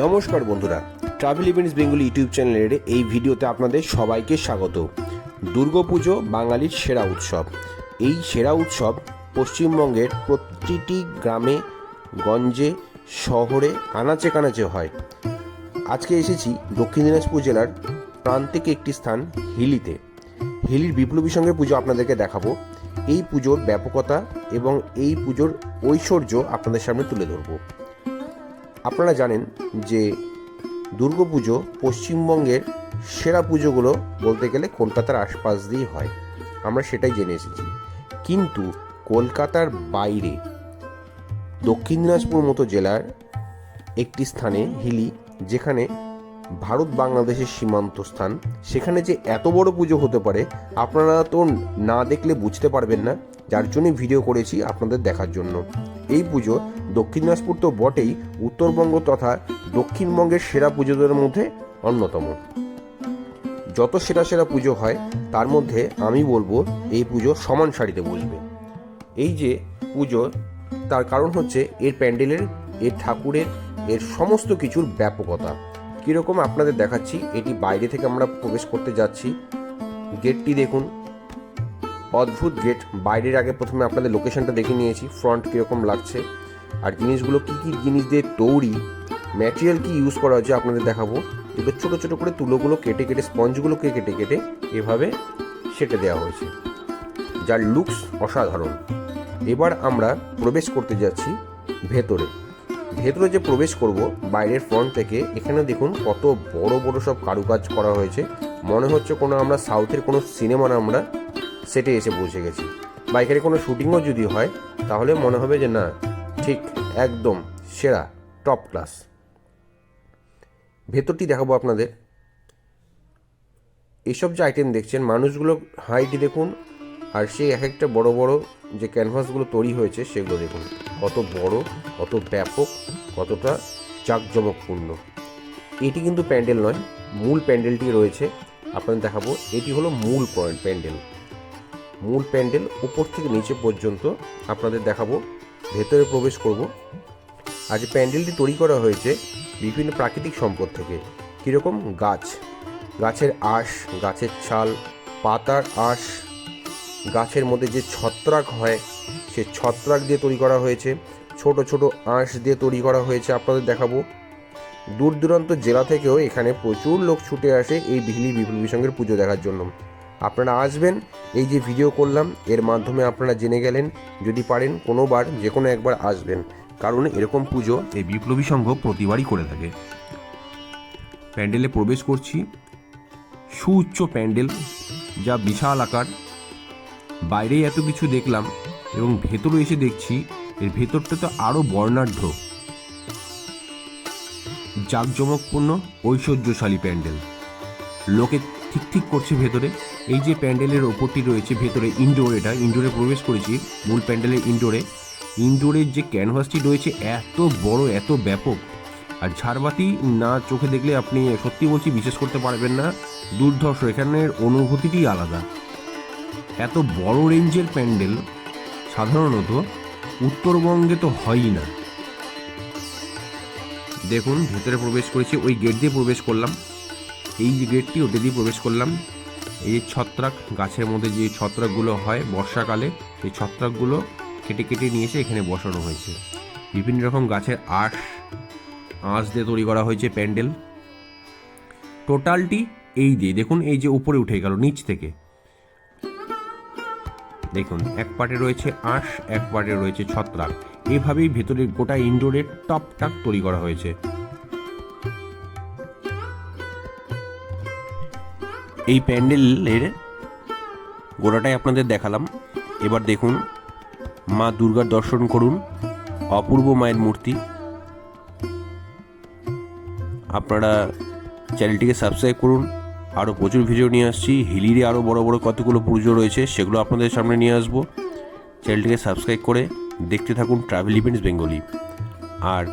নমস্কার বন্ধুরা travel events Bengali YouTube চ্যানেলের এই ভিডিওতে আপনাদের সবাইকে স্বাগত। দুর্গাপুজো বাঙালির সেরা উৎসব। এই সেরা উৎসব পশ্চিমবঙ্গের প্রতিটি গ্রামে, গঞ্জে, শহরে, আনাচে কানাচে হয়। আজকে এসেছি দক্ষিণ দিনাজপুর জেলার প্রান্তিক একটি স্থান, হিলিতে। হিলির বিপ্লবী সঙ্গে পুজো আপনাদেরকে দেখাবো। এই পুজোর ব্যাপকতা এবং এই পুজোর ঐশ্বর্য আপনাদের সামনে তুলে ধরবো। আপনারা জানেন যে দুর্গাপুজো পশ্চিমবঙ্গের সেরা পুজোগুলো বলতে গেলে কলকাতার আশপাশ দিয়েই হয়। আমরা সেটাই জেনে এসেছি। কিন্তু কলকাতার বাইরে দক্ষিণ দিনাজপুর মতো জেলার একটি স্থানে, হিলি, যেখানে ভারত বাংলাদেশের সীমান্ত স্থান, সেখানে যে এত বড় পুজো হতে পারে, আপনারা তো না দেখলে বুঝতে পারবেন না। যার জন্য ভিডিও করেছি আপনাদের দেখার জন্য। এই পুজো দক্ষিণ দিনাজপুর তো বটেই, উত্তরবঙ্গ তথা দক্ষিণবঙ্গের সেরা পুজোদের মধ্যে অন্যতম। যত সেরা সেরা পুজো হয়, তার মধ্যে আমি বলব এই পুজো সমান সারিতে বসবে। এই যে পুজো, তার কারণ হচ্ছে এর প্যান্ডেলের, এর ঠাকুরের, এর সমস্ত কিছুর ব্যাপকতা। কীরকম আপনাদের দেখাচ্ছি, এটি বাইরে থেকে আমরা প্রবেশ করতে যাচ্ছি। গেটটি দেখুন অদ্ভুত গেট বাইরের আগে প্রথমে আপনাদের লোকেশনটা দেখে নিয়েছি ফ্রন্ট কীরকম লাগছে। আর জিনিসগুলো কী কী জিনিস দিয়ে তৈরি ম্যাটেরিয়াল কি ইউজ করা হয়েছে আপনাদের দেখাবো। এগুলো ছোটো ছোটো করে তুলোগুলো কেটে কেটে স্পঞ্জগুলোকে কেটে কেটে এভাবে সেটে দেওয়া হয়েছে। যার লুকস অসাধারণ। এবার আমরা প্রবেশ করতে যাচ্ছি ভেতরে। ভেতরে যে প্রবেশ করব, বাইরের ফ্রন্ট থেকে, এখানে দেখুন কত বড় বড় সব কারুকাজ করা হয়েছে। মনে হচ্ছে কোনো আমরা সাউথের কোনো সিনেমার আমরা সেটে এসে পৌঁছে গেছি। বা এখানে কোনো শুটিংও যদি হয়, তাহলে মনে হবে যে না, ঠিক একদম সেরা টপ ক্লাস ভেতরটি দেখাবো আপনাদের। এইসব যে আইটেম দেখছেন, মানুষগুলো হাইট দেখুন, আর সেই এক একটা বড় বড় যে ক্যানভাসগুলো তৈরি হয়েছে, সেগুলো দেখুন। কত বড়, কত ব্যাপক, কতটা জাঁকজমকপূর্ণ। এটি কিন্তু প্যান্ডেল নয়, মূল প্যান্ডেলটি রয়েছে। আপনাদের দেখাবো, এটি হলো মূল পয়েন্ট প্যান্ডেল। মূল প্যান্ডেল উপর থেকে নিচে পর্যন্ত আপনাদের দেখাবো, ভেতরে প্রবেশ করব। যে প্যান্ডেলটি তৈরি করা হয়েছে বিভিন্ন প্রাকৃতিক সম্পদ থেকে। কীরকম? গাছ। গাছের আঁশ, গাছের ছাল, পাতার আঁশ। গাছের মধ্যে যে ছত্রাক হয়, সে ছত্রাক দিয়ে তৈরি করা হয়েছে। ছোট ছোট আঁশ দিয়ে তৈরি করা হয়েছে আপনাদের দেখাবো। দূর দূরান্ত জেলা থেকেও এখানে প্রচুর লোক ছুটে আসে এই বিহলি বিপ্লবী সঙ্গের পুজো দেখার জন্য। আপনারা আসবেন, এই যে ভিডিও করলাম, এর মাধ্যমে আপনারা জেনে গেলেন, যদি পারেন কোনোবার যে কোনো একবার আসবেন। কারণ এরকম পুজো এই বিপ্লবী সংঘ প্রতিবারই করে থাকে। প্যান্ডেলে প্রবেশ করছি। সুউচ্চ প্যান্ডেল, যা বিশাল আকার। বাইরে এত কিছু দেখলাম এবং ভেতরে এসে দেখছি, এর ভেতরটা তো আরও বর্ণাঢ্য। জাঁকজমকপূর্ণ, ঐশ্বর্যশালী প্যান্ডেল। লোকে ঠিক ঠিক করছে ভেতরে। এই যে প্যান্ডেলের ওপরটি রয়েছে, ভেতরে ইনডোর এটা ইনডোরে প্রবেশ করেছি, মূল প্যান্ডেলের ইনডোরে ইনডোরের যে ক্যানভাসটি রয়েছে, এত বড়, এত ব্যাপক। আর ঝাড়বাতি না চোখে দেখলে আপনি সত্যি বলছি বিশ্বাস করতে পারবেন না, দুর্ধর্ষ, এখানের অনুভূতিটি আলাদা। এত বড় রেঞ্জের প্যান্ডেল, সাধারণত উত্তরবঙ্গে তো হয়ই না। দেখুন, ভেতরে প্রবেশ করেছি, ওই গেট দিয়ে প্রবেশ করলাম। এই যে গেটটি ওটা দিয়ে প্রবেশ করলাম। এই যে ছত্রাক গাছের মধ্যে যে ছত্রাকগুলো হয় বর্ষাকালে সেই ছত্রাকগুলো কেটে কেটে নিয়ে এসে এখানে বসানো হয়েছে। বিভিন্ন রকম গাছের আঁশ আঁশ দিয়ে তৈরি করা হয়েছে প্যান্ডেল। টোটালটি এই দিয়ে, দেখুন, এই যে উপরে উঠে গেল, নিচ থেকে। দেখুন, এক পার্টে রয়েছে আঁশ, এক পার্টে রয়েছে ছত্রাক। এভাবেই ভেতরের গোটা ইনডোরের টপ টাক তৈরি করা হয়েছে। এই প্যান্ডেলের গোড়াটাই আপনাদের দেখালাম। এবার দেখুন, মা দুর্গার দর্শন করুন, অপূর্ব মায়ের মূর্তি। আপনারা চ্যানেলটিকে সাবস্ক্রাইব করুন আরও প্রচুর ভিডিও নিয়ে আসছি। হিলিরে আরও বড় বড় কতগুলো পুজো রয়েছে, সেগুলো আপনাদের সামনে নিয়ে আসব। চ্যানেলটিকে সাবস্ক্রাইব করে দেখতে থাকুন ট্রাভেল ইভেন্টস বেঙ্গলি আর